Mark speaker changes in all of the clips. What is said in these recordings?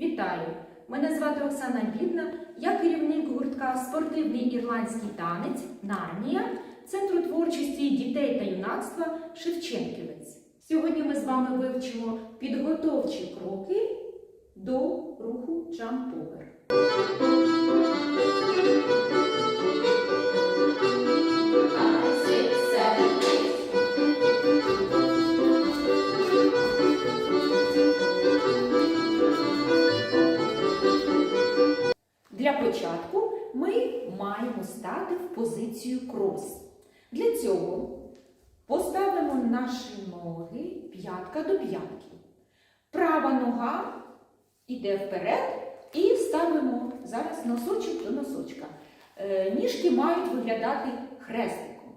Speaker 1: Вітаю! Мене звати Оксана Бідна, я керівник гуртка Спортивний ірландський танець Нарнія Центру творчості дітей та юнацтва Шевченківець. Сьогодні ми з вами вивчимо підготовчі кроки до руху джамповер. Цього поставимо наші ноги п'ятка до п'ятки. Права нога йде вперед і ставимо зараз носочок до носочка. Е, Ніжки мають виглядати хрестиком.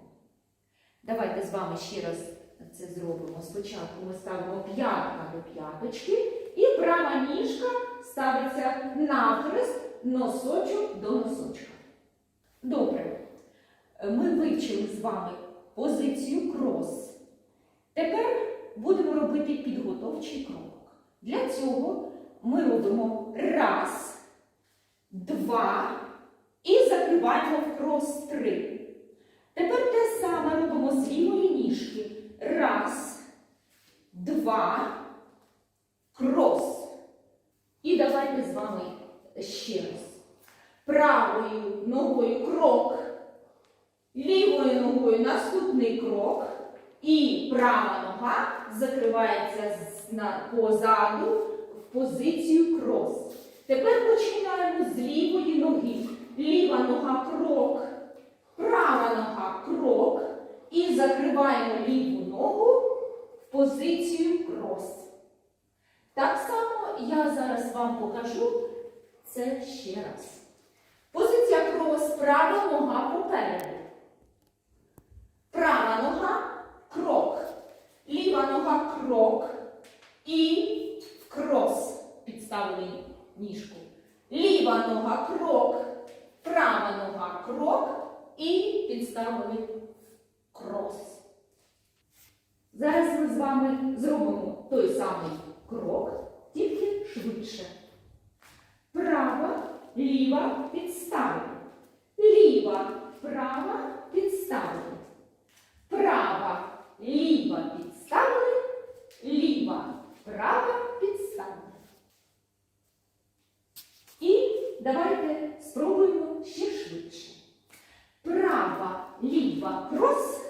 Speaker 1: Давайте з вами ще раз це зробимо. Спочатку ми ставимо п'ятка до п'яточки, і права ніжка ставиться навхрест носочок до носочка. Добре. Ми вивчили з вами позицію крос. Тепер будемо робити підготовчий крок. Для цього ми робимо раз, два і закриваємо в крос три. Тепер те саме робимо з лівої ніжки. Раз, два, крос. І давайте з вами ще раз. Правою ногою крок, лівою ногою наступний крок. І права нога закривається позаду в позицію крос. Тепер починаємо з лівої ноги. Ліва нога крок, права нога крок. І закриваємо ліву ногу в позицію крос. Так само я зараз вам покажу це ще раз. Позиція крос, права нога попереду. Права нога крок. Ліва нога крок. І крос підставили ніжку. Ліва нога крок. Права нога крок. І підставили крос. Зараз ми з вами зробимо той самий крок, тільки швидше. Права, ліва підставили. Ліва, права підставили. Права, ліва підставили. Ліва, права підставили. І давайте спробуємо ще швидше. Права, ліва, крос.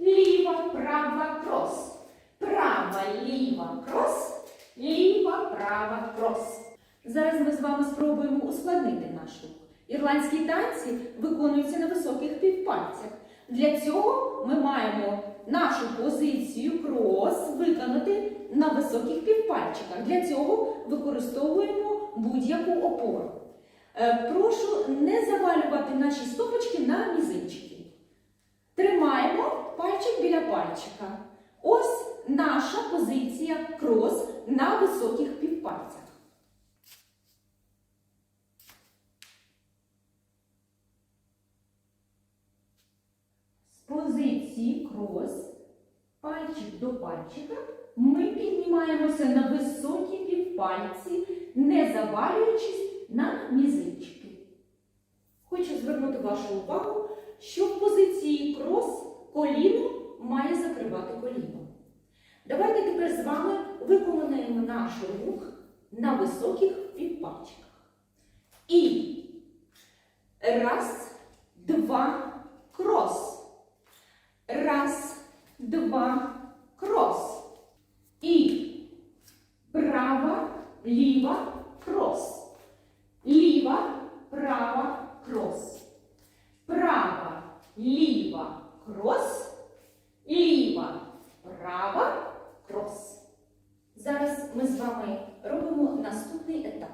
Speaker 1: Ліва, права, крос. Права, ліва, крос. Ліва, права, крос. Зараз ми з вами спробуємо ускладнити наш рух. Ірландські танці виконуються на високих півпальцях. Для цього ми маємо нашу позицію крос виконати на високих півпальчиках. Для цього використовуємо будь-яку опору. Е, Прошу не завалювати наші стопочки на мізинчики. Тримаємо пальчик біля пальчика. Ось наша позиція крос на високих півпальцях. З позиції крос, пальчик до пальчика, ми піднімаємося на високі півпальці, не завалюючись на мізинчики. Хочу звернути вашу увагу, що в позиції крос коліно має закривати коліно. Давайте тепер з вами виконаємо наш рух на високих півпальчиках. І раз, два, крос. Раз, два, крос. І права, ліва, крос. Ліва, права, крос. Права, ліва, крос. Ліва, права, крос. Зараз ми з вами робимо наступний етап.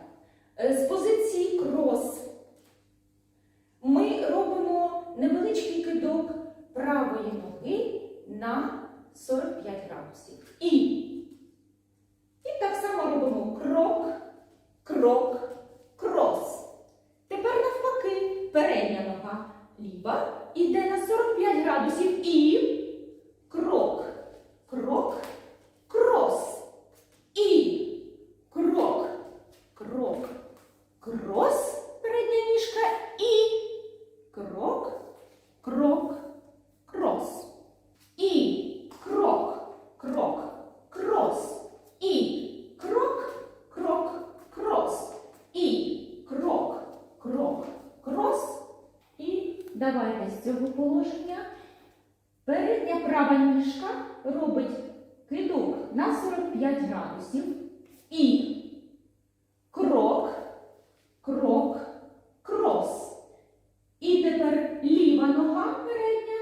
Speaker 1: Е, З позиції крос ми робимо невеличкий кидок правої ноги на 45 градусів. І, і так само робимо крок, крок, крос. Тепер навпаки, передня нога ліва йде на 45 градусів і крок, крок, крос. І крок, крок, давайте з цього положення. Передня права ніжка робить кидок на 45 градусів і крок, крок, крос. І тепер ліва нога передня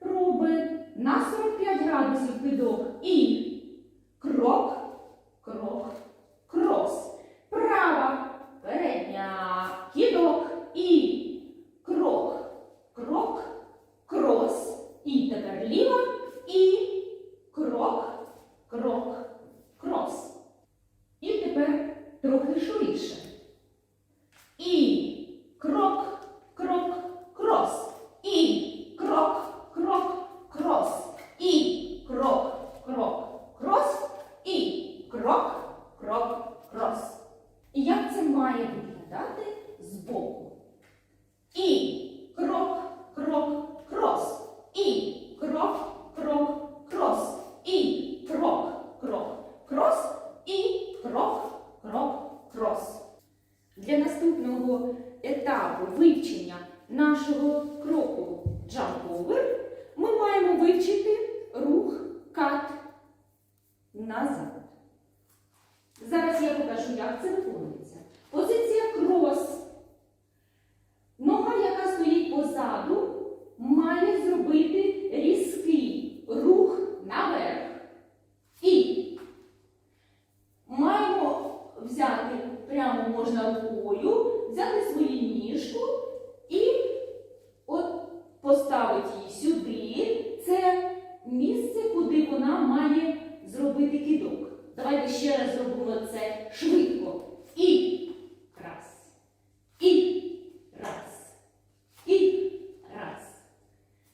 Speaker 1: робить на 45 градусів кидок і крок, крок, крос. Права передня кидок і крок, крок, крос. І тепер ліва і крок, крок, крос. І тепер трохи швидше. І крок, крок, крос. І крок, крок, крос. І крок, крок, крос. І крок, крок, крос. І як це має виглядати збоку? І крок, крок, крос. І крок, крок, крос. І крок, крок, крос. І крок, крок, крос. Для наступного етапу вивчення нашого кроку jump over ми маємо вивчити рух кат назад. Зараз я покажу, як це виконується. Позиція крос. Нога, яка стоїть позаду, має зробити різкий рух наверх. І маємо взяти прямо можна рукою, взяти свою ніжку і от поставити її сюди. Це місце, куди вона має зробити кидок. Давайте ще раз зробимо це швидко. І раз. І раз. І раз.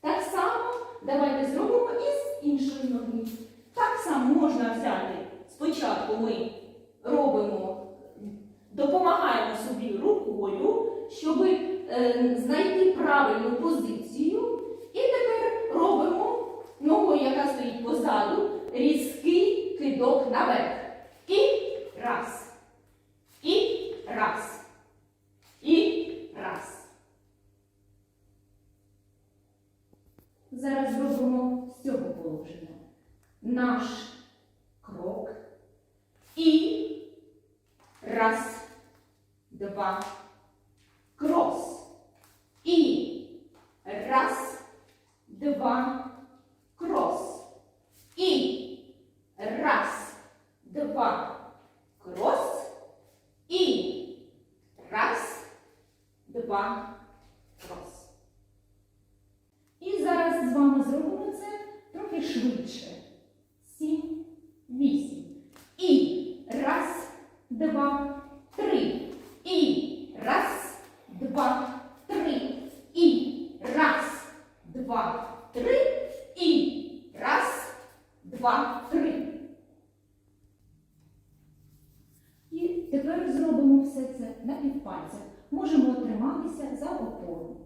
Speaker 1: Так само давайте зробимо і з іншої ноги. Так само можна взяти. Спочатку ми робимо, допомагаємо собі рукою, щоб е, знайти правильну позицію. І тепер робимо ногою, яка стоїть позаду, різкий кидок наверх. І раз. І раз. І раз. Зараз зробимо з цього положення наш крок. І раз, два, крос. І раз, два, крос. І раз, два, крос. І раз, два, крос. І зараз з вами зробимо це трохи швидше. Сім, вісім. І раз, два, три. І раз, два, три. І раз, два, три. І раз, два, три. І тепер зробимо все це на півпальцях. Можемо триматися за опору.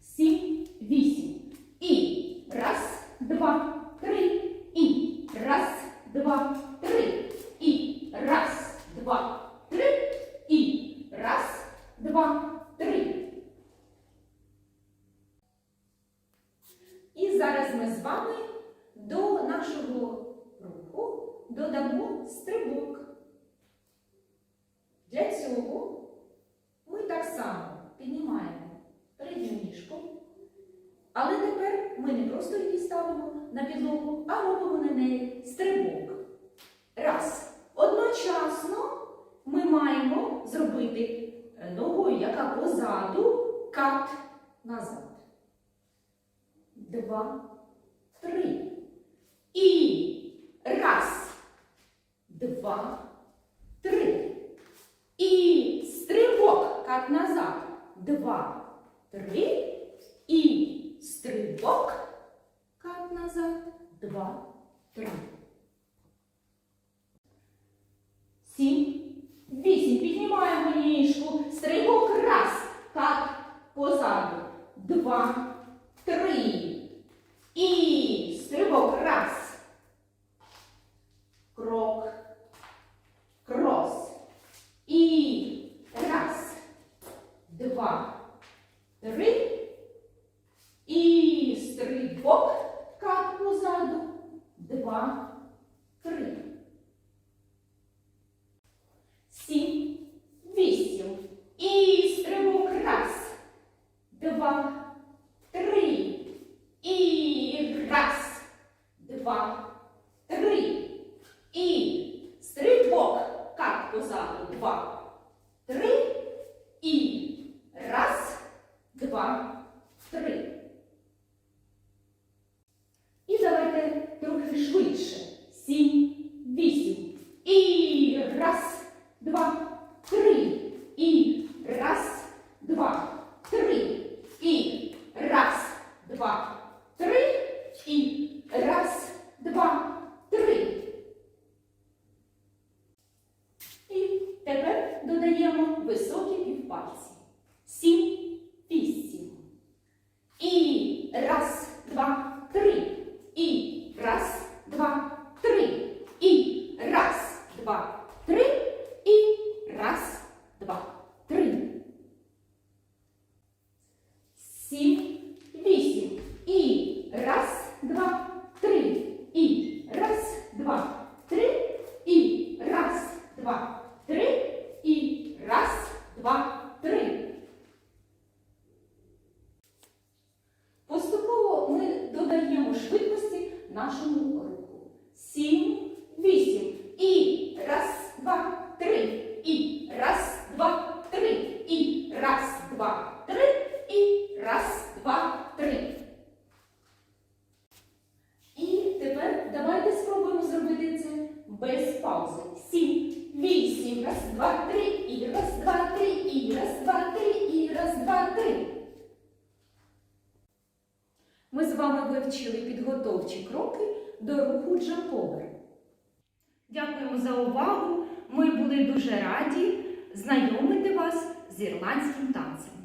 Speaker 1: Сім, вісім. І раз, два, три. І раз, два, три. І раз, два, три. І раз, два, три. І зараз ми з вами до нашого руху додамо стрибок. Для цього ми так само піднімаємо передню ніжку. Але тепер ми не просто її ставимо на підлогу, а робимо на неї стрибок. Раз. Одночасно ми маємо зробити е, ногою, яка позаду, кат назад. Два, три. І раз, два, три. І стрибок кат назад. Два, три. Нашому руху. Сім, вісім. І раз, два, три. І раз, два, три. І раз, два, три. І раз, два, три. І тепер давайте спробуємо зробити це без паузи. Сім, вісім, раз, два, три. І раз, два, три. І раз, два, три. І раз, два, три. Ми з вами вивчили підготовчі кроки до руху джамповер. Дякуємо за увагу. Ми були дуже раді знайомити вас з ірландським танцем.